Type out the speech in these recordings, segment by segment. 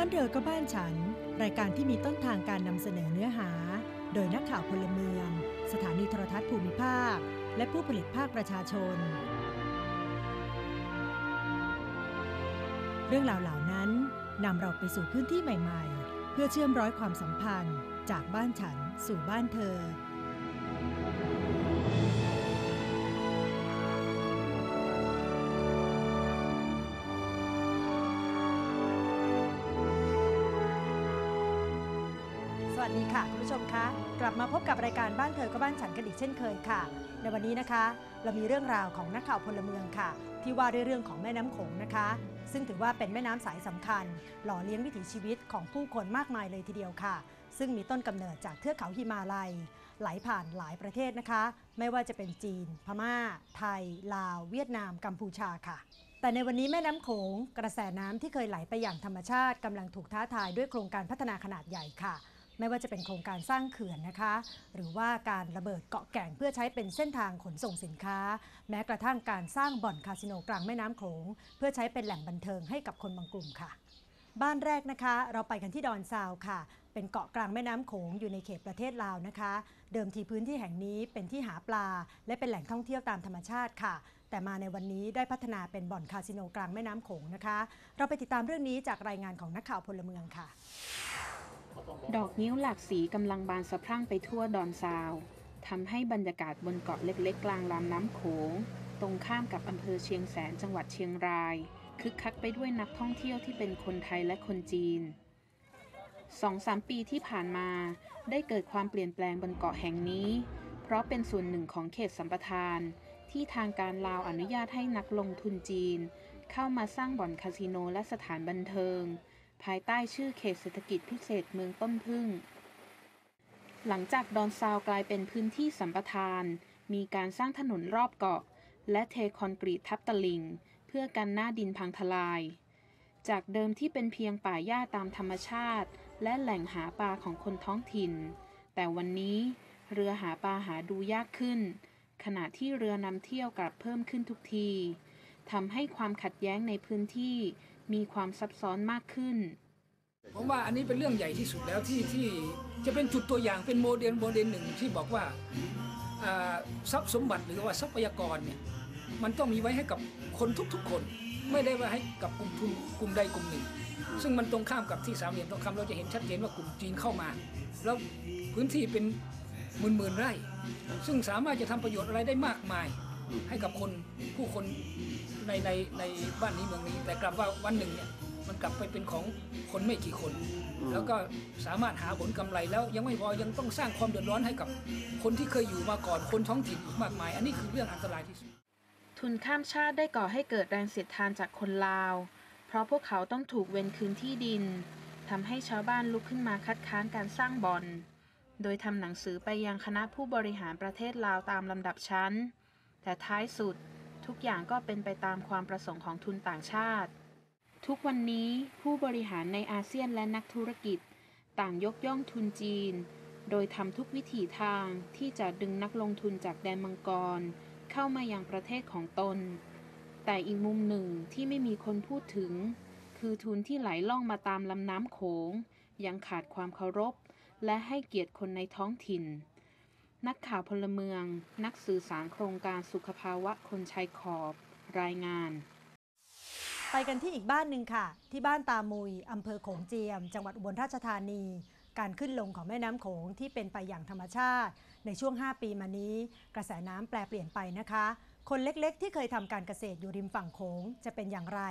บ้านเธอก็บ้านฉัน รายการที่มีต้นทางการนำเสนอเนื้อหา โดยนักข่าวพลเมือง สถานีโทรทัศน์ภูมิภาค และผู้ผลิตภาคประชาชน เรื่องราวเหล่านั้นนำเราไปสู่พื้นที่ใหม่ ๆ เพื่อเชื่อมร้อยความสัมพันธ์ จากบ้านฉันสู่บ้านเธอ สดีค่ะ คุณผู้ชมคะกลับมาพบกับรายการบ้านเธอก็บ้านฉันกันอีกเช่นเคยค่ะ ในวันนี้นะคะ เรามีเรื่องราวของนักข่าวพลเมืองค่ะ ที่ว่าด้วยเรื่องของแม่น้ำโขงนะคะ ซึ่งถือว่าเป็นแม่น้ำสายสำคัญ หล่อเลี้ยงวิถีชีวิตของผู้คนมากมายเลยทีเดียวค่ะ ซึ่งมีต้นกำเนิดจากเทือกเขาหิมาลัย ไหลผ่านหลายประเทศนะคะ ไม่ว่าจะเป็นจีน พม่า ไทย ลาว เวียดนาม กัมพูชาค่ะแต่ในวันนี้แม่น้ำโขงกระแสน้ำที่เคยไหลไปอย่างธรรมชาติกำลังถูกท้าทายด้วยโครงการพัฒนาขนาดใหญ่ค่ะ ไม่ว่าจะเป็นโครงการสร้างเขื่อนนะคะ หรือว่าการระเบิดเกาะแก่งเพื่อใช้เป็นเส้นทางขนส่งสินค้า แม้กระทั่งการสร้างบ่อนคาสิโนกลางแม่น้ำโขงเพื่อใช้เป็นแหล่งบันเทิงให้กับคนบางกลุ่มค่ะ บ้านแรกนะคะ เราไปกันที่ดอนซาวค่ะเป็นเกาะกลางแม่น้ำโขงอยู่ในเขตประเทศลาวนะคะ เดิมทีพื้นที่แห่งนี้เป็นที่หาปลา และเป็นแหล่งท่องเที่ยวตามธรรมชาติค่ะ แต่มาในวันนี้ได้พัฒนาเป็นบ่อนคาสิโนกลางแม่น้ำโขงนะคะ เราไปติดตามเรื่องนี้จากรายงานของนักข่าวพลเมืองค่ะ ดอกนิ้วหลากสีกำลังบานสะพรั่งไปทั่วดอนซาวทำให้บรรยากาศบนเกาะเล็กๆ กลางลำน้ำโขง ตรงข้ามกับอำเภอเชียงแสนจังหวัดเชียงราย คึกคักไปด้วยนักท่องเที่ยวที่เป็นคนไทยและคนจีนสองสามปีที่ผ่านมาได้เกิดความเปลี่ยนแปลงบนเกาะแห่งนี้ เพราะเป็นส่วนหนึ่งของเขตสัมปทาน ที่ทางการลาวอนุญาตให้นักลงทุนจีน เข้ามาสร้างบ่อนคาสิโนและสถานบันเทิง ภายใต้ชื่อเขตเศรษฐกิจพิเศษเมืองต้นพึ่ง หลังจากดอนซาวกลายเป็นพื้นที่สัมปทาน มีการสร้างถนนรอบเกาะ และเทคอนกรีตทับตลิง เพื่อกันหน้าดินพังทลาย จากเดิมที่เป็นเพียงป่าหญ้าตามธรรมชาติ และแหล่งหาปลาของคนท้องถิ่น แต่วันนี้เรือหาปลาหาดูยากขึ้น ขณะที่เรือนำเที่ยวกลับเพิ่มขึ้นทุกทีทำให้ความขัดแย้งในพื้นที่ มีความซับซ้อนมากขึ้น ผมว่าอันนี้เป็นเรื่องใหญ่ที่สุดแล้วที่ที่จะเป็นจุดตัวอย่างเป็นโมเดลโมเดลหนึ่งที่บอกว่าทรัพย์สมบัติหรือว่าทรัพยากรเนี่ยมันต้องมีไว้ให้กับคนทุกๆคน ไม่ได้ไว้ให้กับกลุ่มทุนกลุ่มใดกลุ่มหนึ่ง ซึ่งมันตรงข้ามกับที่สามเหลี่ยมทองคำเราจะเห็นชัดเจนว่ากลุ่มจีนเข้ามา แล้วพื้นที่เป็นหมื่นหมื่นๆไร่ ซึ่งสามารถจะทำประโยชน์อะไรได้มากมาย ให้กับคนผู้คน ในในในบ้านนี้เมืองนี้ แต่กลับว่าวันหนึ่งเนี่ยมันกลับไปเป็นของคนไม่กี่คน แล้วก็สามารถหาผลกำไรแล้วยังไม่พอยังต้องสร้างความเดือดร้อนให้กับ คนที่เคยอยู่มาก่อนคนท้องถิ่นอีกมากมาย อันนี้คือเรื่องอันตรายที่สุด ทุนข้ามชาติได้ก่อให้เกิดแรงเสียดทานจากคนลาว เพราะพวกเขาต้องถูกเวนคืนที่ดินทำให้ชาวบ้านลุกขึ้นมาคัดค้านการสร้างบ่อนโดยทำหนังสือไปยังคณะผู้บริหารประเทศลาวตามลำดับชั้น แต่ท้ายสุด ทุกอย่างก็เป็นไปตามความประสงค์ของทุนต่างชาติ ทุกวันนี้ผู้บริหารในอาเซียนและนักธุรกิจ ต่างยกย่องทุนจีน โดยทำทุกวิถีทางที่จะดึงนักลงทุนจากแดนมังกร เข้ามายังประเทศของตน แต่อีกมุมหนึ่งที่ไม่มีคนพูดถึง คือทุนที่ไหลล่องมาตามลำน้ำโขงยังขาดความเคารพ และให้เกียรติคนในท้องถิ่น นักข่าวพลเมือง นักสื่อสารโครงการสุขภาวะคนชายขอบ รายงาน ไปกันที่อีกบ้านหนึ่งค่ะ ที่บ้านตามุยอำเภอโขงเจียม จังหวัดอุบลราชธานี การขึ้นลงของแม่น้ำโขงที่เป็นไปอย่างธรรมชาติ ในช่วง 5 ปีมานี้ กระแสน้ำแปลเปลี่ยนไปนะคะ คนเล็กๆ ที่เคยทำการเกษตรอยู่ริมฝั่งโขงจะเป็นอย่างไร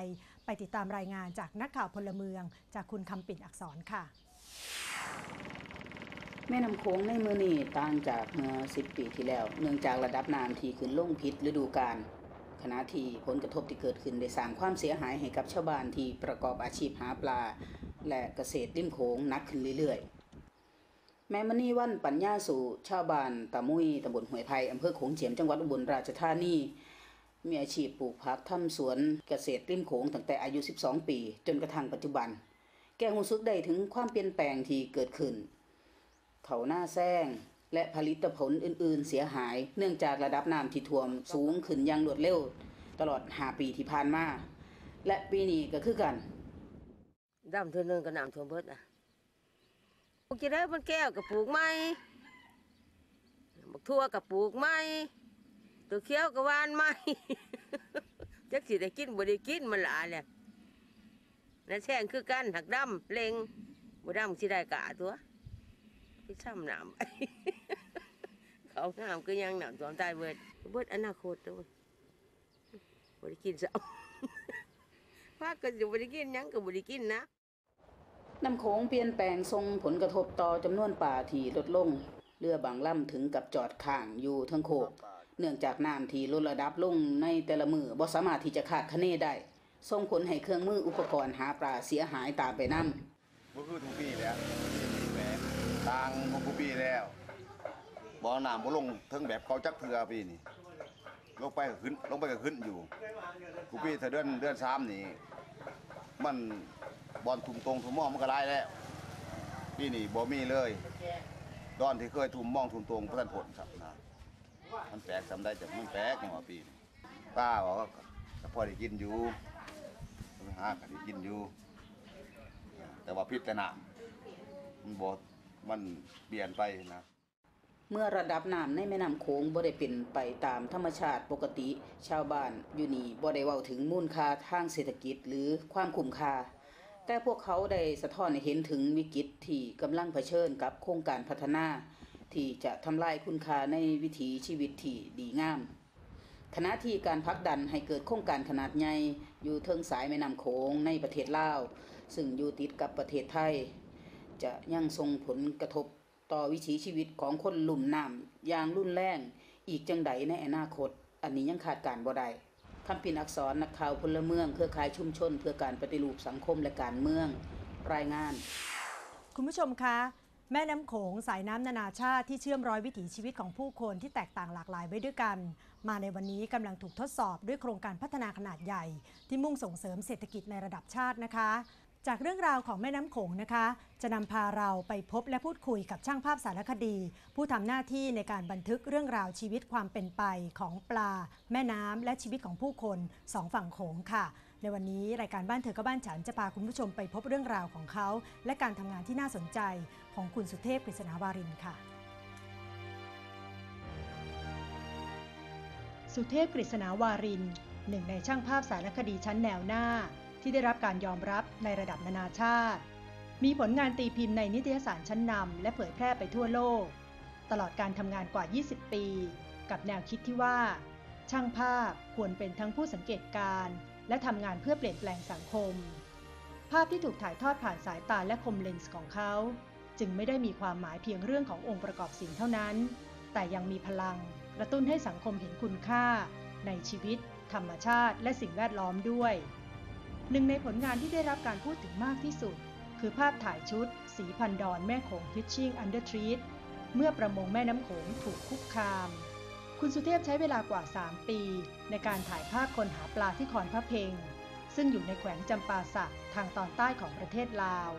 ไปติดตามรายงานจากนักข่าวพลเมือง จากคุณคำปิ่นอักษรค่ะ แม่น้ำโขงในมือนี้ต่างจากเมื่อ10ปีที่แล้ว เนื่องจากระดับน้ำที่ขึ้นลงผิดฤดูกาลขณะที่ผลกระทบที่เกิดขึ้นได้สร้างความเสียหายให้กับชาวบ้านที่ประกอบอาชีพหาปลา และเกษตรริมโขงนักขึ้นเรื่อยๆ แม่มณีวันปัญญาสู่ชาวบ้านตะมุยตำบลห้วยไผ่อำเภอโขงเจียมจังหวัดอุบลราชธานีมีอาชีพปลูกผักทำสวนเกษตรริมโขงตั้งแต่อายุ 12 ปี จนกระทั่งปัจจุบัน แกหูซึกได้ถึงความเปลี่ยนแปลงที่เกิดขึ้น เขาหน้าแซงและผลิตผลอื่น ๆ เสียหาย เนื่องจากระดับน้ำที่ท่วมสูงขึ้นอย่างรวดเร็ว ตลอด5ปีที่ผ่านมา และปีนี้ก็คือกันดำเท่านึงก็น้ำท่วมเบิดอะปลูกจะได้มันแก้วกับปลูกไม้บักทั่วกับปลูกไม้ตัวเขียวกับวานไม้จักสิได้กินบ่ได้กินมันหลายแหละนั่นแช่งคือกันหักดำเล็งบ่ดำสิได้กะตัว พี่ซ้ำน้ำเขาน้ำก็ยังน้ำท่วมตายเบิดเบิดอนาคตตัวบ่ได้กินซะพาก็อยู่บ่ได้กินหยังก็บ่ได้กินนะน้ำโขงเปลี่ยนแปลงส่งผลกระทบต่อจำนวนป่าที่ลดลง เรือบางลำถึงกับจอดข้างอยู่เทั้งโขกเนื่องจากน้ำที่ลดระดับลงในแต่ละมือบ่สามารถที่จะคาดคะเนได้ส่งผลให้เครื่องมืออุปกรณ์หาปลาเสียหายตามไปนำบ่คือทุกปีแล้วแหม ต่างบ่ทุกปีแล้วบ่อน้ำบ่ลงถึงแบบเขาจักเทือปีนี้ลงไปก็ขึ้นลงไปก็ขึ้นอยู่ทุกปีถ้าเดือนเดือนสามนี่มันบอลทุ่มตรงทุ่มมองมันก็หลายแล้วปีนี้บ่มีเลยดอนที่เคยทุ่มมองทุ่มตรงบ่ทันผลครับนะมันแปลกสำได้จากมันแปลกอย่างว่าปีนี้ป้าบอกว่าก็พอได้กินอยู่หาก็ได้กินอยู่ แต่ว่าพิษแต่หน้ำมันบด มันเปลี่ยนไปนะเมื่อระดับน้ำในแม่น้ำโขงบ่ได้เป็นไปตามธรรมชาติปกติ ชาวบ้านอยู่นี่บ่ได้เว้าถึงมูลค่าทางเศรษฐกิจหรือความคุ้มค่า แต่พวกเขาได้สะท้อนให้เห็นถึงวิกฤตที่กำลังเผชิญกับโครงการพัฒนา ที่จะทำลายคุณค่าในวิถีชีวิตที่ดีงาม ขณะที่การพักดันให้เกิดโครงการขนาดใหญ่อยู่เทิงสายแม่น้ำโขงในประเทศลาว ซึ่งอยู่ติดกับประเทศไทย จะยังส่งผลกระทบต่อวิถีชีวิตของคนลุ่มน้ำอย่างรุนแรงอีกจังใดในอนาคต อันนี้ยังขาดการบ่ได้คำปินอักษรนักข่าวพลเมืองเครือข่ายชุมชน เพื่อการปฏิรูปสังคมและการเมือง รายงาน คุณผู้ชมคะแม่น้ำโขงสายน้ำนานาชาติที่เชื่อมร้อยวิถีชีวิตของผู้คนที่แตกต่างหลากหลายไว้ด้วยกัน มาในวันนี้กำลังถูกทดสอบด้วยโครงการพัฒนาขนาดใหญ่ ที่มุ่งส่งเสริมเศรษฐกิจในระดับชาตินะคะ จากเรื่องราวของแม่น้ำโขงนะคะ จะนำพาเราไปพบและพูดคุยกับช่างภาพสารคดี ผู้ทำหน้าที่ในการบันทึกเรื่องราวชีวิตความเป็นไปของปลา แม่น้ำและชีวิตของผู้คนสองฝั่งโขงค่ะ ในวันนี้รายการบ้านเธอก็บ้านฉันจะพาคุณผู้ชมไปพบเรื่องราวของเขา และการทำงานที่น่าสนใจของคุณสุเทพกฤษณาวารินค่ะ สุเทพกฤษณาวารินหนึ่งในช่างภาพสารคดีชั้นแนวหน้า ที่ได้รับการยอมรับในระดับนานาชาติ มีผลงานตีพิมพ์ในนิตยสารชั้นนำและเผยแพร่ไปทั่วโลก ตลอดการทำงานกว่า 20 ปี กับแนวคิดที่ว่า ช่างภาพควรเป็นทั้งผู้สังเกตการณ์และทำงานเพื่อเปลี่ยนแปลงสังคม ภาพที่ถูกถ่ายทอดผ่านสายตาและคมเลนส์ของเขา จึงไม่ได้มีความหมายเพียงเรื่องขององค์ประกอบสิ่งเท่านั้น แต่ยังมีพลังกระตุ้นให้สังคมเห็นคุณค่า ในชีวิต ธรรมชาติ และสิ่งแวดล้อมด้วย หนึ่งในผลงานที่ได้รับการพูดถึงมากที่สุด คือภาพถ่ายชุด สีพันดอนแม่โขง Fishing Under Treat เมื่อประมงแม่น้ำโขงถูกคุกคาม คุณสุเทพใช้เวลากว่า 3 ปี ในการถ่ายภาพคนหาปลาที่คอนพระเพงซึ่งอยู่ในแขวงจำปาสักทางตอนใต้ของประเทศลาว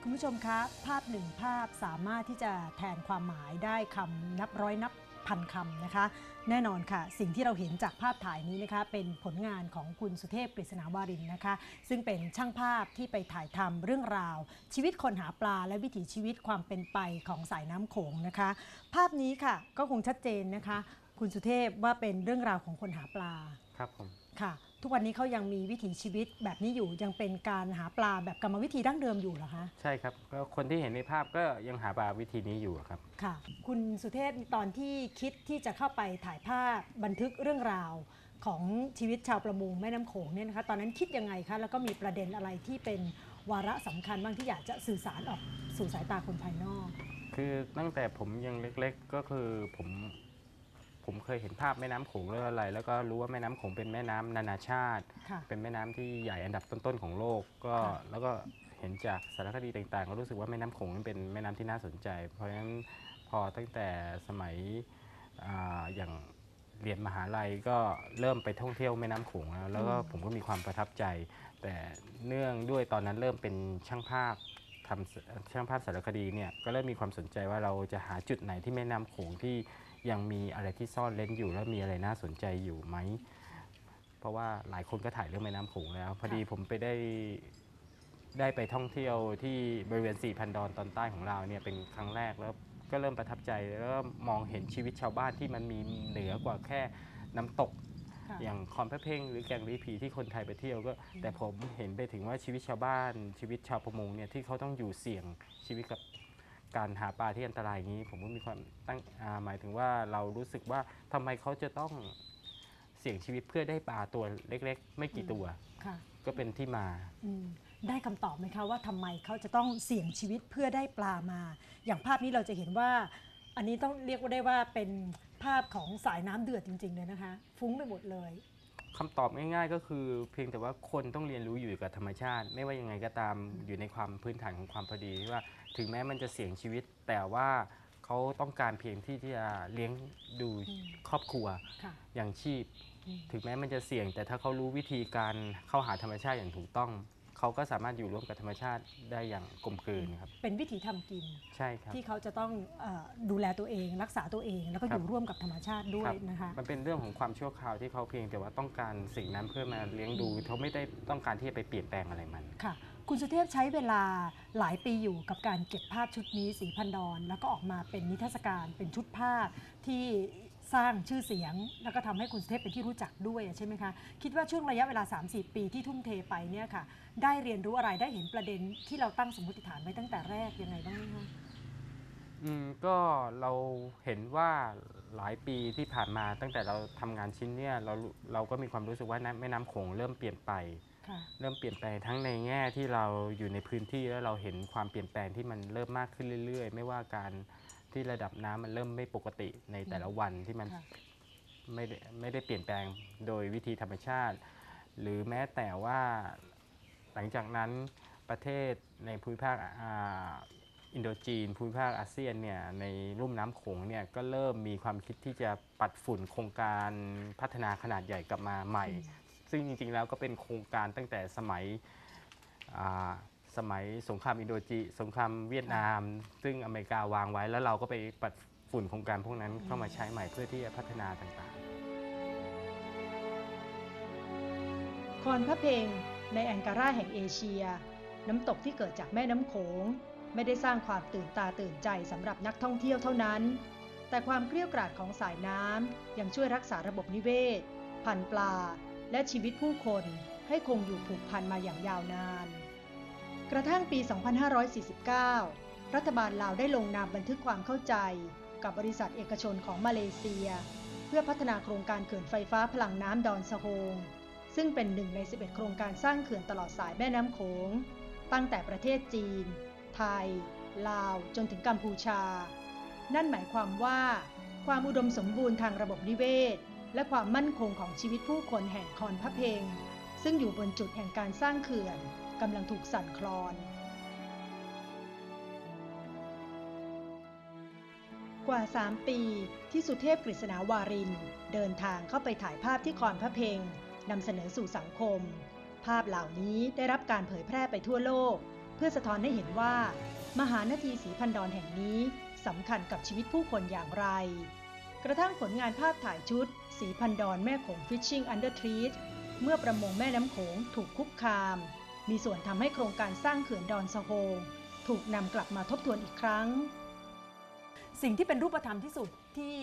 คุณผู้ชมคะ ภาพหนึ่งภาพสามารถที่จะแทนความหมายได้คำนับร้อยนับ พันคำนะคะ แน่นอนค่ะ สิ่งที่เราเห็นจากภาพถ่ายนี้นะคะ เป็นผลงานของคุณสุเทพกฤษณาวารินนะคะ ซึ่งเป็นช่างภาพที่ไปถ่ายทำเรื่องราว ชีวิตคนหาปลาและวิถีชีวิตความเป็นไปของสายน้ำโขงนะคะ ภาพนี้ค่ะก็คงชัดเจนนะคะ คุณสุเทพว่าเป็นเรื่องราวของคนหาปลาครับผมค่ะ ทุกวันนี้เขายังมีวิถีชีวิตแบบนี้อยู่ยังเป็นการหาปลาแบบกรรมวิธีดั้งเดิมอยู่เหรอคะใช่ครับก็คนที่เห็นในภาพก็ยังหาปลาวิธีนี้อยู่ครับค่ะ คุณสุเทพตอนที่คิดที่จะเข้าไปถ่ายภาพบันทึกเรื่องราวของชีวิตชาวประมงแม่น้ำโขงเนี่ยนะคะตอนนั้นคิดยังไงคะแล้วก็มีประเด็นอะไรที่เป็นวาระสำคัญบ้างที่อยากจะสื่อสารออกสู่สายตาคนภายนอก คือตั้งแต่ผมยังเล็กๆก็คือผม ผมเคยเห็นภาพแม่น้ำโขงเรื่องอะไร แล้วก็รู้ว่าแม่น้ำโขงเป็นแม่น้ำนานาชาติ ค่ะ เป็นแม่น้ำที่ใหญ่อันดับต้นๆของโลก ก็ค่ะ แล้วก็เห็นจากสารคดีต่างๆ ก็รู้สึกว่าแม่น้ำโขงเป็นแม่น้ำที่น่าสนใจ เพราะฉะนั้นพอตั้งแต่สมัยอาอย่างเรียนมหาลัยก็เริ่มไปท่องเที่ยวแม่น้ำโขงแล้วแล้วก็ผมก็มีความประทับใจ แต่เนื่องด้วยตอนนั้นเริ่มเป็นช่างภาพ ทำช่างภาพสารคดีเนี่ยก็เริ่มมีความสนใจว่าเราจะหาจุดไหนที่แม่น้ำโขงที่ยังมีอะไรที่ซ่อนเร้นอยู่ แล้วมีอะไรน่าสนใจอยู่ไหม เพราะว่าหลายคนก็ถ่ายเรื่องแม่น้ำโขงแล้ว พอดีค่ะผมไปได้ได้ไปท่องเที่ยวที่บริเวณ 4,000 ดอนตอนใต้ของเราเนี่ยเป็นครั้งแรกแล้วก็เริ่มประทับใจแล้วก็มองเห็นชีวิตชาวบ้านที่มันมีเหนือกว่าแค่น้ำตกค่ะ อย่างคอนพระเพ่งหรือแก่งรีผีที่คนไทยไปเที่ยวก็ แต่ผมเห็นไปถึงว่าชีวิตชาวบ้านชีวิตชาวประมงเนี่ยที่เขาต้องอยู่เสี่ยงชีวิตกับการหาปลาที่อันตรายอย่างนี้ ผมก็มีความตั้งอ่าหมายถึงว่าเรารู้สึกว่าทำไมเขาจะต้องเสี่ยงชีวิตเพื่อได้ปลาตัวเล็ก ๆ ไม่กี่ตัวค่ะก็เป็นที่มาอืมได้คำตอบไหมคะว่าทำไมเขาจะต้องเสี่ยงชีวิตเพื่อได้ปลามา อย่างภาพนี้เราจะเห็นว่า อันนี้ต้องเรียกว่าได้ว่าเป็น ภาพของสายน้ำเดือดจริง ๆ เลยนะคะ ฟุ้งไปหมดเลย คำตอบง่ายๆ ก็คือเพียงแต่ว่าคนต้องเรียนรู้อยู่กับธรรมชาติ ไม่ว่ายังไงก็ตามอยู่ในความพื้นฐานของความพอดีที่ว่าถึงแม้มันจะเสี่ยงชีวิต แต่ว่าเขาต้องการเพียงที่จะเลี้ยงดูอืม ครอบครัวค่ะ อย่างชีพ อืม ถึงแม้มันจะเสี่ยง แต่ถ้าเขารู้วิธีการเข้าหาธรรมชาติอย่างถูกต้อง เขาก็สามารถอยู่ร่วมกับธรรมชาติได้อย่างกลมกลืนครับ เป็นวิถีทำกิน ใช่ครับ ที่เขาจะต้องเออดูแลตัวเอง รักษาตัวเอง แล้วก็อครับยู่ร่วมกับธรรมชาติด้วคยรับนะคะ มันเป็นเรื่องของความชั่วคราวที่เขาเพียงแต่ว่าต้องการสิ่งนั้นเพื่อมาเลี้ยงดูเขาไม่ได้ต้องการที่จะไปเปลี่ยนแปลงอะไรมัน ค่ะ คุณสุเทพใช้เวลาหลายปีอยู่กับการเก็บภาพชุดนี้สีพันดอน แล้วก็ออกมาเป็นนิทรรศการเป็นชุดภาพที่ สร้างชื่อเสียง แล้วก็ทำให้คุณสุเทพเป็นที่รู้จักด้วยอะใช่ไหมคะ คิดว่าช่วงระยะเวลา3-4ปีที่ทุ่มเทไปเนี่ยค่ะ ได้เรียนรู้อะไรได้เห็นประเด็นที่เราตั้งสมมติฐานไว้ตั้งแต่แรกยังไงบ้างไหมคะอืมก็เราเห็นว่าหลายปีที่ผ่านมาตั้งแต่เราทำงานชิ้นเนี่ยเราเราก็มีความรู้สึกว่าน้ำแม่น้ำโขงเริ่มเปลี่ยนไปค่ะเริ่มเปลี่ยนแปลงทั้งในแง่ที่เราอยู่ในพื้นที่แล้วเราเห็นความเปลี่ยนแปลงที่มันเริ่มมากขึ้นเรื่อย ๆ ไม่ว่าการ ที่ระดับน้ำมันเริ่มไม่ปกติในแต่ละวันที่มันค่ะ ไม่ได้ไม่ได้เปลี่ยนแปลงโดยวิธีธรรมชาติ หรือแม้แต่ว่าหลังจากนั้นประเทศในภูมิภาคอ่าอินโดจีนภูมิภาคอาเซียนเนี่ยในลุ่มน้ำโขงเนี่ยก็เริ่มมีความคิดที่จะปัดฝุ่นโครงการพัฒนาขนาดใหญ่กลับมาใหม่ ซึ่งจริงๆแล้วก็เป็นโครงการตั้งแต่สมัยอ่า สมัยสงครามอินโดจีสงครามเวียดนาม ซึ่งอเมริกาวางไว้ แล้วเราก็ไปปัดฝุ่นโครงการพวกนั้นเข้ามาใช้ใหม่เพื่อที่จะพัฒนาต่างๆ คอนพระเพงในแองการาแห่งเอเชีย น้ำตกที่เกิดจากแม่น้ำโขง ไม่ได้สร้างความตื่นตาตื่นใจสำหรับนักท่องเที่ยวเท่านั้น แต่ความเกลี้ยวกราดของสายน้ำยังช่วยรักษาระบบนิเวศ พันธุ์ปลา และชีวิตผู้คนให้คงอยู่ผูกพันมาอย่างยาวนาน กระทั่งปี 2549 รัฐบาลลาวได้ลงนามบันทึกความเข้าใจ กับบริษัทเอกชนของมาเลเซีย เพื่อพัฒนาโครงการเขื่อนไฟฟ้าพลังน้ำดอนสะโฮงซึ่งเป็นหนึ่งใน 11 โครงการสร้างเขื่อนตลอดสายแม่น้ำโขง ตั้งแต่ประเทศจีน ไทย ลาวจนถึงกัมพูชา นั่นหมายความว่า ความอุดมสมบูรณ์ทางระบบนิเวศ และความมั่นคงของชีวิตผู้คนแห่งคอนพะเพง ซึ่งอยู่บนจุดแห่งการสร้างเขื่อน กำลังถูกสั่นคลอน กว่า 3 ปีที่สุเทพกฤษณาวาริน เดินทางเข้าไปถ่ายภาพที่คอนพระเพงนำเสนอสู่สังคม ภาพเหล่านี้ได้รับการเผยแพร่ไปทั่วโลก เพื่อสะท้อนให้เห็นว่า มหานาทีสีพันดอนแห่งนี้สำคัญกับชีวิตผู้คนอย่างไร กระทั่งผลงานภาพถ่ายชุด สีพันดอนแม่โขง Fishing Under Treat เมื่อประมงแม่น้ำโขงถูกคุกคาม มีส่วนทำให้โครงการสร้างเขื่อนดอนสะโฮงถูกนำกลับมาทบทวนอีกครั้ง สิ่งที่เป็นรูปธรรมที่สุดที่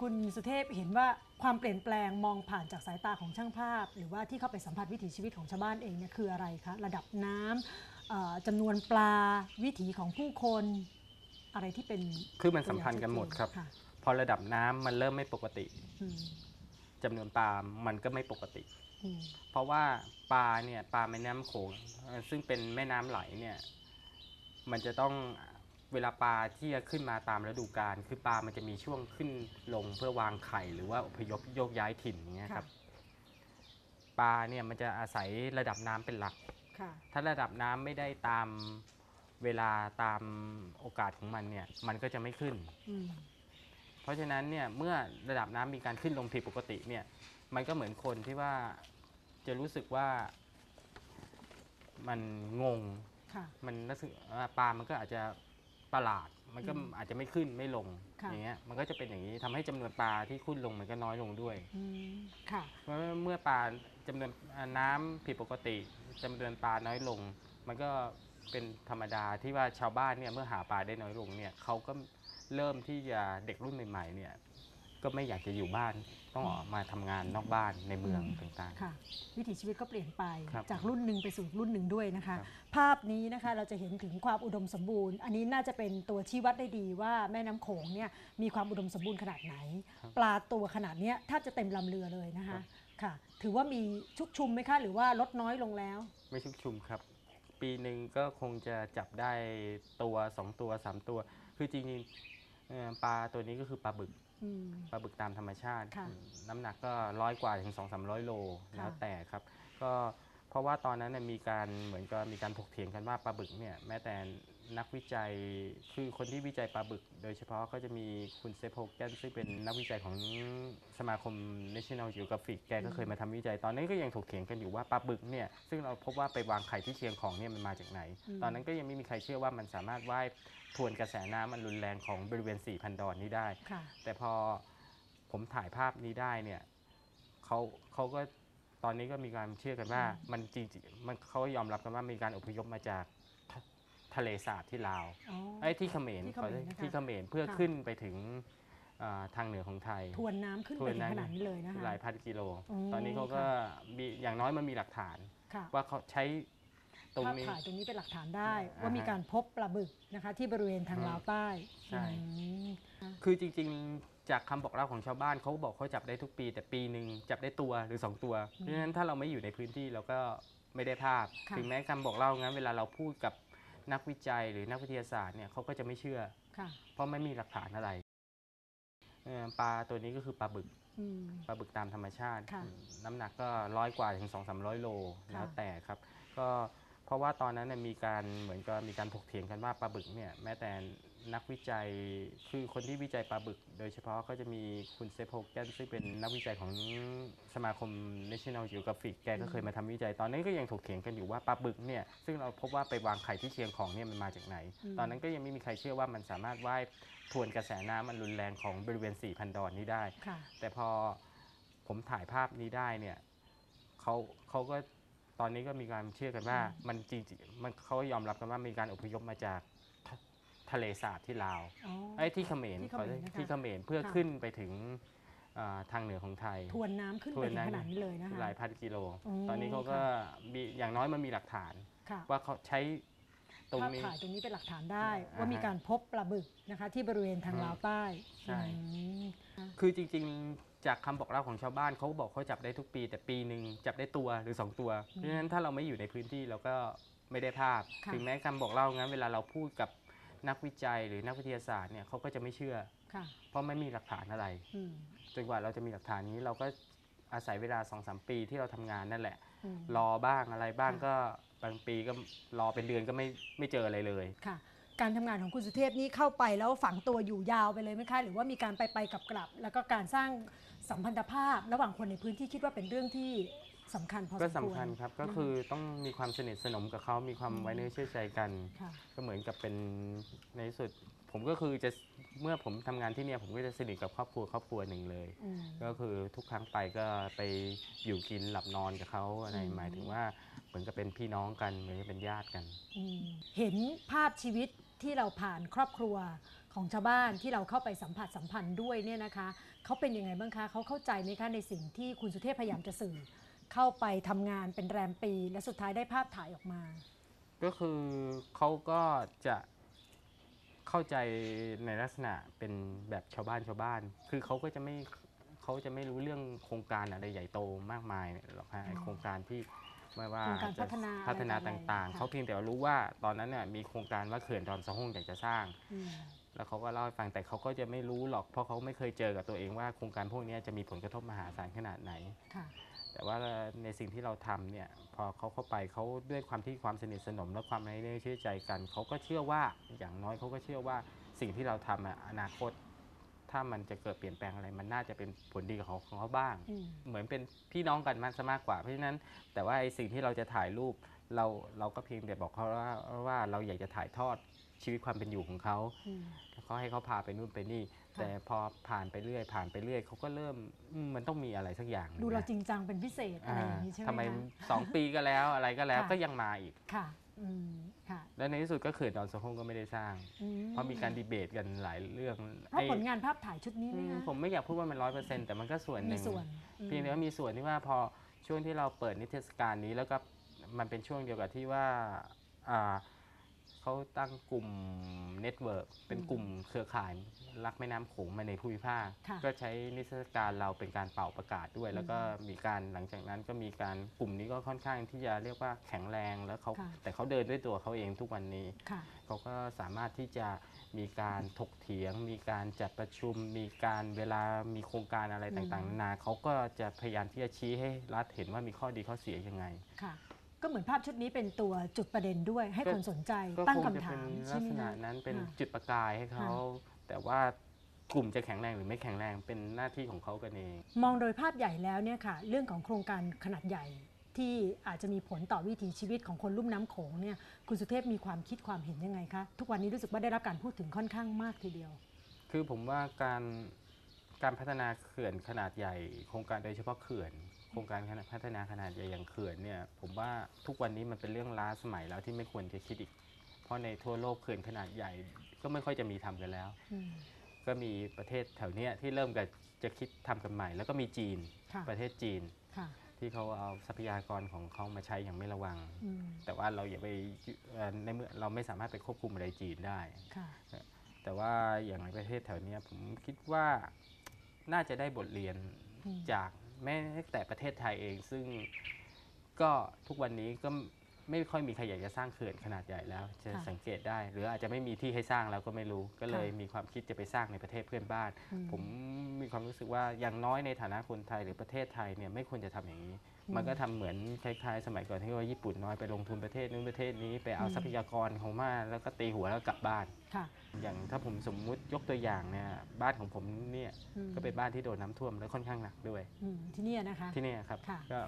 คุณสุเทพเห็นว่าความเปลี่ยนแปลงมองผ่านจากสายตาของช่างภาพ หรือว่าที่เข้าไปสัมผัสวิถีชีวิตของชาวบ้านเองเนี่ยคืออะไรคะ ระดับน้ำเอ่อจำนวนปลาวิถีของผู้คนอะไรที่เป็นคือมันสัมพันธ์กันหมดครับค่ะพอระดับน้ำมันเริ่มไม่ปกติอืมจำนวนปลามันก็ไม่ปกติอืม เพราะว่าปลาเนี่ยปลาแม่น้ำโขงเอ่อซึ่งเป็นแม่น้ำไหลเนี่ย มันจะต้องเวลาปลาที่จะขึ้นมาตามฤดูกาลคือปลามันจะมีช่วงขึ้นลงเพื่อวางไข่หรือว่าอพยพโยกย้ายถิ่นอย่างเงี้ยครับปลาเนี่ยมันจะอาศัยระดับน้ำเป็นหลักค่ะถ้าระดับน้ำไม่ได้ตามเวลาตามโอกาสของมันเนี่ยมันก็จะไม่ขึ้นอืมเพราะฉะนั้นเนี่ยเมื่อระดับน้ำมีการขึ้นลงผิดปกติเนี่ย มันก็เหมือนคนที่ว่าจะรู้สึกว่ามันงง ค่ะ มันรู้สึกว่าปลามันก็อาจจะปตลาด มันก็อืมอาจจะไม่ขึ้นไม่ลง ค่ะ อย่างเงี้ย มันก็จะเป็นอย่างนี้ทำให้จำนวนปลาที่ขึ้นลงมันก็น้อยลงด้วย อืมค่ะ เพราะเมื่อปลาจำนวนอ่าน้ำผิดปกติจำนวนปลาน้อยลง มันก็เป็นธรรมดาที่ว่าชาวบ้านเนี่ยเมื่อหาปลาได้น้อยลงเนี่ยเขาก็เริ่มที่จะเด็กรุ่นใหม่ๆเนี่ย ก็ไม่อยากจะอยู่บ้าน ต้องออกมาทำงานนอกบ้านในเมืองอืมต่าง ค่ะ วิถีชีวิตก็เปลี่ยนไปครับจากรุ่นหนึ่งไปสู่อีกรุ่นหนึ่งด้วยนะคะ ครับ ภาพนี้นะคะเราจะเห็นถึงความอุดมสมบูรณ์ อันนี้น่าจะเป็นตัวชี้วัดได้ดีว่าแม่น้ำโขงเนี่ยมีความอุดมสมบูรณ์ขนาดไหน ปลาตัวขนาดเนี้ยแทบจะเต็มลำเรือเลยนะคะค่ะ ถือว่ามีชุกชุมไหมคะหรือว่าลดน้อยลงแล้ว ๆ ไม่ชุกชุมครับ ปีหนึ่งก็คงจะจับได้ตัวสองตัวสามตัว คือจริงๆเอ่อปลาตัวนี้ก็คือปลาบึก อืม ปลาบึกตามธรรมชาติ ค่ะน้ำหนักก็ร้อยกว่าถึง2 3 0 0 โลค่ะแล้วแต่ครับ ก็เพราะว่าตอนนั้นเนยมีการเหมือนกับมีการถกเถียงกันว่าปลาบึกเนี่ยแม้แต่ นักวิจัยคือคนที่วิจัยปลาบึก โดยเฉพาะก็จะมีคุณเซฟโฮแกนซึ่งเป็นนักวิจัยของสมาคม National Geographic แกก็เคยมาทำวิจัย ตอนนั้นก็ยังถกเถียงกันอยู่ว่าปลาบึกเนี่ยซึ่งเราพบว่าไปวางไข่ที่เชียงของเนี่ยมันมาจากไหนอืมตอนนั้นก็ยังไม่มีใครเชื่อว่ามันสามารถว่ายทวนกระแสน้ำมันรุนแรงของบริเวณ 4,000 ดอนนี้ได้ค่ะแต่พอผมถ่ายภาพนี้ได้เนี่ยเขาเขาก็ตอนนี้ก็มีการเชื่อกันว่าอืมมันจริงๆมันเขายอมรับกันว่ามีการอพยพมาจาก ทะทะเลสาบที่ลาวอ๋อ ไอ้ยที่เขมรที่เขมรนะคะที่เขมรเพื่อค่ะ ขึ้นไปถึงอ่าทางเหนือของไทย ทวนน้ำขึ้นทไปวนถึงน้ำขนาดนี้เลยนะคะ หลายพันกิโลอ๋อตอนนี้เขาก็มีอย่างน้อยมันมีหลักฐาน ค่ะว่าเขาใช้ตรงภาพนี้ ถ่ายตรงนี้เป็นหลักฐานได้ อ่าว่ามีการพบปลาบึกนะคะ ที่บริเวณทางอืมลาวใต้ใช่ อืมคือจริงๆ จากคำบอกเล่าของชาวบ้านเขาบอกเขาจับได้ทุกปี แต่ปีหนึ่งจับได้ตัวหรือ 2 ตัวอืมเพราะฉะนั้นถ้าเราไม่อยู่ในพื้นที่เราก็ไม่ได้ภาพค่ะถึงแม้คำบอกเล่างั้นเวลาเราพูดกับ นักวิจัยหรือนักวิทยาศาสตร์เนี่ยเขาก็จะไม่เชื่อ ค่ะ เพราะไม่มีหลักฐานอะไรเอ่อปลาตัวนี้ก็คือปลาบึก อืม ปลาบึกตามธรรมชาติ ค่ะน้ำหนักก็ร้อยกว่าถึง2 3 0 0โล ค่ะ แล้วแต่ครับ ก็ เพราะว่าตอนนั้นน่ะมีการเหมือนกับมีการถกเถียงกันว่าปลาบึกเนี่ยแม้แต่นักวิจัยคือคนที่วิจัยปลาบึก โดยเฉพาะก็จะมีคุณเซฟโฮแกนซึ่งเป็นนักวิจัยของสมาคม National Geographic แกก็เคยมาทำวิจัย ตอนนั้นก็ยังถกเถียงกันอยู่ว่าปลาบึกเนี่ยซึ่งเราพบว่าไปวางไข่ที่เชียงของเนี่ยมันมาจากไหนอืมตอนนั้นก็ยังไม่มีใครเชื่อว่ามันสามารถว่ายทวนกระแสน้ำมันรุนแรงของบริเวณ 4,000 ดอนนี้ได้ค่ะแต่พอผมถ่ายภาพนี้ได้เนี่ยเขาเขาก็ ตอนนี้ก็มีการเชื่อกันว่าอืมมันจริงๆมันเขายอมรับกันว่ามีการอพยพมาจากทะทะเลสาบที่ลาวอ๋อ ไอ้ยที่เขมรที่เขมรนะคะที่เขมรเพื่อค่ะ ขึ้นไปถึงอ่าทางเหนือของไทย ทวนน้ำขึ้นทไปวนถึงน้ำขนาดนี้เลยนะคะ หลายพันกิโลอ๋อตอนนี้เขาก็มีอย่างน้อยมันมีหลักฐาน ค่ะว่าเขาใช้ตรงภาพนี้ ถ่ายตรงนี้เป็นหลักฐานได้ อ่าว่ามีการพบปลาบึกนะคะ ที่บริเวณทางอืมลาวใต้ใช่ อืม คือจริงๆ จากคำบอกเล่าของชาวบ้านเขาบอกเขาจับได้ทุกปี แต่ปีหนึ่งจับได้ตัวหรือ 2 ตัว เพราะฉะนั้นถ้าเราไม่อยู่ในพื้นที่เราก็ไม่ได้ภาพ ค่ะ ถึงแม้คำบอกเล่างั้น เวลาเราพูดกับนักวิจัยหรือนักวิทยาศาสตร์เนี่ยเขาก็จะไม่เชื่อ ค่ะเพราะไม่มีหลักฐานอะไร อืมจนกว่าเราจะมีหลักฐานนี้เราก็อาศัยเวลา2อสปีที่เราทำงานนั่นแหละ อืม รอบ้างอะไรบ้างค่ะ ก็บางปีก็รอเป็นเดือนก็ไม่ไม่เจออะไรเลย ค่ะ การทำงานของคุณสุเทพนี่เข้าไปแล้วฝังตัวอยู่ยาวไปเลยไหมคะ หรือว่ามีการไปไปกลับกลับๆแล้วก็การสร้าง สัมพันธภาพ ระหว่างคนในพื้นที่คิดว่าเป็นเรื่องที่สำคัญพอสมควรก็สำคัญครับก็คือต้องมีความสนิทสนมกับเขามีความอืมไว้เนื้อเชื่อใจกันค่ะก็เหมือนกับเป็นในที่สุด ผมก็คือจะเมื่อผมทำงานที่เนี่ยผมก็จะสนิทกับครอบครัวครอบครัวหนึ่งเลยอืมก็คือทุกครั้งไปก็ไปอยู่กินหลับนอนกับเขาอะไรอืมหมายถึงว่าเหมือนกับเป็นพี่น้องกันเหมือนกับเป็นญาติกันอืมเห็นภาพชีวิต ที่เราผ่านครอบครัวของชาวบ้านที่เราเข้าไปสัมผัสสัมพันธ์ด้วยเนี่ยนะคะเขาเป็นยังไงบ้างคะเขาเข้าใจไหมคะในสิ่งที่คุณสุเทพพยายามจะสื่อ เข้าไปทำงานเป็นแรมปี และสุดท้ายได้ภาพถ่ายออกมา ก็คือเขาก็จะเข้าใจในลักษณะเป็นแบบชาวบ้านชาวบ้าน คือเขาก็จะไม่เขาจะไม่รู้เรื่องโครงการอะไรใหญ่โตมากมายหรอกฮะไอ้อ๋อโครงการที่ ไม่ว่าโครงการจะพัฒนาพัฒนาอะไรต่างค่ะๆเขาเพียงแต่ว่ารู้ว่าตอนนั้นน่ะมีโครงการว่าเขื่อนดอนสะฮงอยากจะสร้าง อืมแล้วเขาก็เล่าให้ฟังแต่เขาก็จะไม่รู้หรอก เพราะเขาไม่เคยเจอกับตัวเองว่าโครงการพวกนี้จะมีผลกระทบมหาศาลขนาดไหน ค่ะ แต่ว่าในสิ่งที่เราทำเนี่ยพอเขาเข้าไปเขาด้วยความที่ความสนิทสนมและความไว้เนื้อเชื่อใจกันเขาก็เชื่อว่าอย่างน้อยเขาก็เชื่อว่าสิ่งที่เราทำอะอนาคต ถ้ามันจะเกิดเปลี่ยนแปลงอะไรมันน่าจะเป็นผลดีกับเขาของเขาบ้างอืมเหมือนเป็นพี่น้องกันมากซะมากกว่า เพราะฉะนั้น แต่ว่าไอ้สิ่งที่เราจะถ่ายรูปเราเราก็เพียงแต่บอกเขาว่าว่าเราอยากจะถ่ายทอดชีวิตความเป็นอยู่ของเขาอืมแล้วก็ให้เขาพาไปนู่นไปนี่ค่ะแต่พอผ่านไปเรื่อย ผ่านไปเรื่อยเขาก็เริ่มอืมมันต้องมีอะไรสักอย่างหนึ่งดูเรานะจริงจังเป็นพิเศษอะไรอย่างนี้ใช่ไหมทำไมคะสองปีก็แล้วอะไรก็แล้วค่ะก็ยังมาอีกค่ะ อืมค่ะ แล้วในที่สุดก็เขื่อนดอนสะโฮงก็ไม่ได้สร้าง อืเพราะมีการดีเบตกันหลายเรื่องเพราะไอ้ผลงานภาพถ่ายชุดนี้อืไหมมคะผมไม่อยากพูดว่ามันร้อยเปอร์เซ็นต์แต่มันก็ส่วนหมีนึ่ง ส่วนอืมเพียงแต่ว่ามีส่วนที่ว่าพอช่วงที่เราเปิดนิทรรศการนี้แล้วก็มันเป็นช่วงเดียวกับที่ว่าอ่า เขาตั้งกลุ่มเน็ตเวิร์กเป็นกลุ่มเครือข่ายรักแม่น้ำโขงมาในภูมิภาค ค่ะก็ใช้นิทรรศการเราเป็นการเป่าประกาศด้วย แล้วก็มีการหลังจากนั้นก็มีการกลุ่มนี้ก็ค่อนข้างที่จะเรียกว่าแข็งแรงแล้วเขาค่ะ แต่เขาเดินด้วยตัวเขาเองทุกวันนี้ ค่ะ เขาก็สามารถที่จะมีการถกเถียง มีการจัดประชุม มีการเวลามีโครงการอะไรอืมต่างๆนานาเขาก็จะพยายามที่จะชี้ให้รัฐเห็นว่ามีข้อดีข้อเสียยังไง ค่ะ ก็เหมือนภาพชุดนี้เป็นตัวจุดประเด็นด้วย ให้ก็คนสนใจก็ตั้งคงคำจะถาเป็นมลัใช่กไหมษณะคะ นั้นเป็นค่ะจุดประกายให้เขาแต่ว่ากลุ่มจะแข็งแรงหรือไม่แข็งแรงเป็นหน้าที่ของเขากันเอง มองโดยภาพใหญ่แล้วเนี่ยค่ะ เรื่องของโครงการขนาดใหญ่ ที่อาจจะมีผลต่อวิถีชีวิตของคนลุ่มน้ำโขงเนี่ยคุณสุเทพมีความคิดความเห็นยังไงคะ ทุกวันนี้รู้สึกว่าได้รับการพูดถึงค่อนข้างมากทีเดียว คือผมว่าการการพัฒนาเขื่อนขนาดใหญ่ โครงการโดยเฉพาะเขื่อน โครงการขนาดพัฒนาขนาดใหญ่อย่างเขื่อนเนี่ยผมว่าทุกวันนี้มันเป็นเรื่องล้าสมัยแล้วที่ไม่ควรจะคิดอีก เพราะในทั่วโลกเขื่อนขนาดใหญ่ก็ไม่ค่อยจะมีทำกันแล้วอืมก็มีประเทศแถวเนี้ยที่เริ่มกับจะคิดทำกันใหม่ แล้วก็มีจีนค่ะประเทศจีนค่ะที่เขาเอาทรัพยากรของเขามาใช้อย่างไม่ระวังอืมแต่ว่าเราอย่าไปเอ่อในเมื่อเราไม่สามารถไปควบคุมอะไรจีนได้ค่ะแต่ว่าอย่างในประเทศแถวเนี้ยผมคิดว่าน่าจะได้บทเรียนอืมจาก แม้แต่ประเทศไทยเอง ซึ่งก็ทุกวันนี้ก็ไม่ค่อยมีใครอยากจะสร้างเขื่อนขนาดใหญ่แล้ว จะค่ะสังเกตได้ หรืออาจจะไม่มีที่ให้สร้างแล้วก็ไม่รู้ ก็เลยค่ะมีความคิดจะไปสร้างในประเทศเพื่อนบ้านอืมผมมีความรู้สึกว่าอย่างน้อยในฐานะคนไทยหรือประเทศไทยเนี่ยไม่ควรจะทำอย่างนี้อื มมันก็ทำเหมือนคล้ายๆ สมัยก่อนที่ว่าญี่ปุ่นน้อยไปลงทุนประเทศนู้นประเทศนี้ไปเอาอืมทรัพยากรของมาแล้วก็ตีหัวแล้วกลับบ้านค่ะอย่างถ้าผมสมมุติยกตัวอย่างเนี่ยบ้านของผมเนี่ยอืมก็เป็นบ้านที่โดนน้ำท่วมแล้วค่อนข้างหนักด้วยอืมที่เนี่ยนะคะที่เนี่ยครับค่ะก็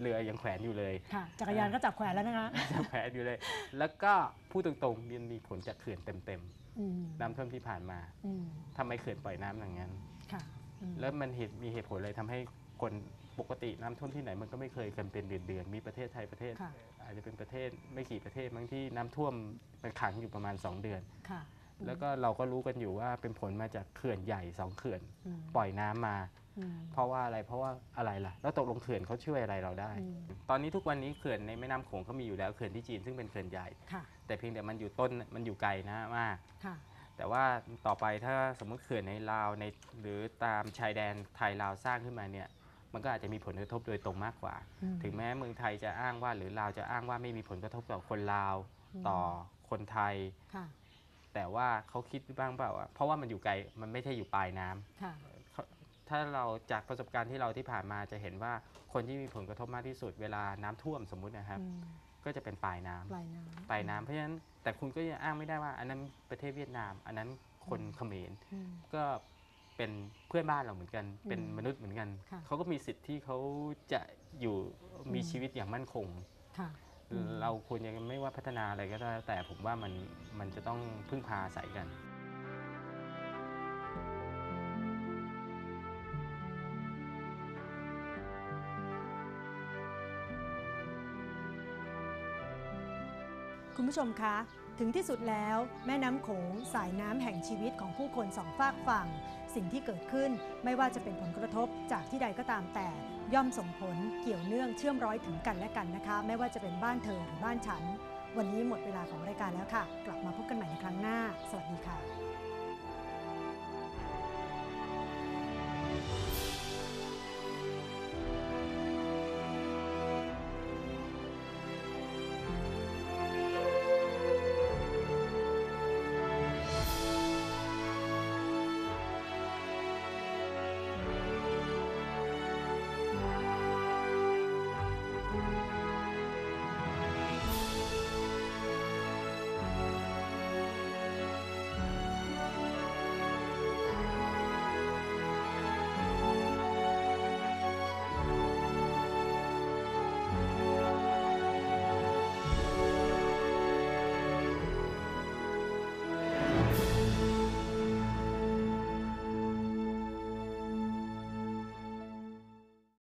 เรือยังแขวนอยู่เลยค่ะจักรยานก็จับแขวนแล้วนะคะยังแขวนอยู่เลย แล้วก็พูดตรงๆมันมีผลจากเขื่อนเต็มอืมๆน้ำท่วมที่ผ่านมาอืมทำไมเขื่อนปล่อยน้ำอย่างนั้นค่ะอืมแล้วมันเหตุมีเหตุผลอะไรทำให้คน ปกติน้ำท่วมที่ไหนมันก็ไม่เคยกันเป็นเดือนๆมีประเทศไทยประเทศ ค่ะ อาจจะเป็นประเทศไม่กี่ประเทศบางที่น้ำท่วมมันขังอยู่ประมาณ 2 เดือน ค่ะแล้วก็เราก็รู้กันอยู่ว่าเป็นผลมาจากเขื่อนใหญ่สองเขื่อนอืมปล่อยน้ำมาอืมเพราะว่าอะไรเพราะว่าอะไรล่ะ แล้วตกลงเขื่อนเขาช่วยอะไรเราได้ อืม ตอนนี้ทุกวันนี้เขื่อนในแม่น้ำโขงเขามีอยู่แล้วเขื่อนที่จีนซึ่งเป็นเขื่อนใหญ่ ค่ะแต่เพียงแต่มันอยู่ต้นมันอยู่ไกลนะมาก ค่ะแต่ว่าต่อไปถ้าสมมติเขื่อนในลาวในหรือตามชายแดนไทยลาวสร้างขึ้นมาเนี่ย มันก็อาจจะมีผลกระทบโดยตรงมากกว่าอืมถึงแม้เมืองไทยจะอ้างว่า หรือลาวจะอ้างว่าไม่มีผลกระทบต่อคนลาวอืมต่อคนไทยค่ะแต่ว่าเขาคิดบ้างเปล่าว่าเพราะว่ามันอยู่ไกลมันไม่ใช่อยู่ปลายน้ำค่ะเขาถ้าเราจากประสบการณ์ที่เราที่ผ่านมาจะเห็นว่าคนที่มีผลกระทบมากที่สุดเวลาน้ำท่วมสมมุตินะครับอืมก็จะเป็นปลายน้ำปลายน้ำปลายน้ำเพราะฉะนั้นแต่คุณก็ยังอ้างไม่ได้ว่า อันนั้นประเทศเวียดนาม อันนั้นคนเขมรอืมก็ เป็นเพื่อนบ้านเราเหมือนกัน เป็นอืมมนุษย์เหมือนกัน ค่ะ เขาก็มีสิทธิ์ที่เขาจะอยู่มีอืมชีวิตอย่างมั่นคง ค่ะ อืม เราควรจะไม่ว่าพัฒนาอะไรก็ได้แต่ผมว่ามันมันจะต้องพึ่งพาอาศัยกัน คุณผู้ชมคะ ถึงที่สุดแล้วแม่น้ำโขงสายน้ำแห่งชีวิตของผู้คนสองฝากฝั่ง สิ่งที่เกิดขึ้นไม่ว่าจะเป็นผลกระทบจากที่ใดก็ตามแต่ ย่อมส่งผลเกี่ยวเนื่องเชื่อมร้อยถึงกันและกันนะคะ ไม่ว่าจะเป็นบ้านเธอหรือบ้านฉัน วันนี้หมดเวลาของรายการแล้วค่ะ กลับมาพบกันใหม่ในครั้งหน้า สวัสดีค่ะ